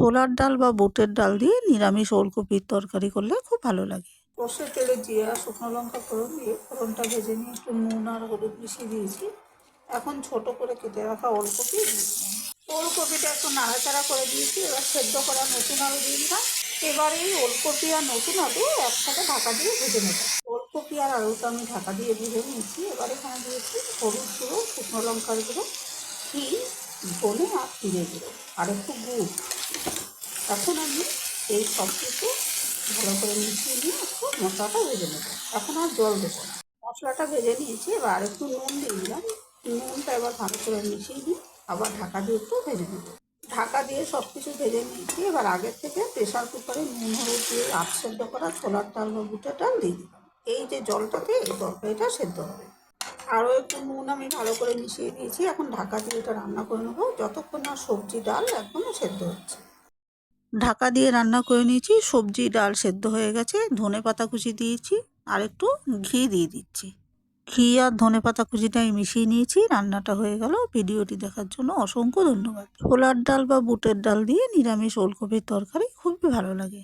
ছোলার ডাল বা বুটের ডাল দিয়ে নিরামিষ ওলকপির তরকারি করলে খুব ভালো লাগে। কষে তেলে জিরা, শুকনো লঙ্কা ফোড়ন দিয়ে ফোড়নটা ভেজে নিয়ে একটু নুন আর হলুদ মিশিয়ে দিয়েছি। এখন ছোট করে কেটে রাখা ওলকপি ওলকপিটা একটু নাড়াচাড়া করে দিয়েছি, এবার সেদ্ধ করা নতুন আলু দিয়ে দিলাম। এবার এই ওলকপি আর নতুন আলু একসাথে ঢাকা দিয়ে ভেজে নেব। ওলকপি আর আলুটা আমি ঢাকা দিয়ে ভেজে নিয়েছি। এবার এখানে দিয়েছি হলুদ গুঁড়ো, শুকনো লঙ্কার গুঁড়ো আর জিরে গুঁড়ো আর একটু গুড়। এখন আমি এই সব কিছু ভালো করে মিশিয়ে নিয়ে একটু মশলাটা ভেজে নেব। এখন আর জল দেবো মশলাটা ভেজে নিয়েছি, এবার আর একটু নুন দিয়ে দিলাম। নুনটা এবার ভালো করে মিশিয়ে নিয়ে আবার ঢাকা দিয়ে একটু ভেজে নেব। ঢাকা দিয়ে সব কিছু ভেজে নিয়েছি, এবার আগের থেকে প্রেশার কুকারে নুন, হলুদ দিয়ে আট সেদ্ধ করা ছোলার ডাল বা বুটের ডাল দিয়ে দিলাম। এই যে জলটাতে এই তরকারিটা সেদ্ধ হবে। আরও একটু নুন আমি ভালো করে মিশিয়ে দিয়েছি এখন ঢাকা দিয়ে এটা রান্না করে নেব। যতক্ষণ না সবজি ডাল একদম সেদ্ধ হচ্ছে। ঢাকা দিয়ে রান্না করে নিয়েছি। সবজি ডাল সেদ্ধ হয়ে গেছে। ধনে পাতা কুচি দিয়েছি। আর একটু ঘি দিয়ে দিচ্ছি। ঘি আর ধনে পাতা কুচিটা আমি মিশিয়ে নিয়েছি। রান্নাটা হয়ে গেল। ভিডিওটি দেখার জন্য অসংখ্য ধন্যবাদ। ছোলার ডাল বা বুটের ডাল দিয়ে নিরামিষ ওলকপির তরকারি খুবই ভালো লাগে।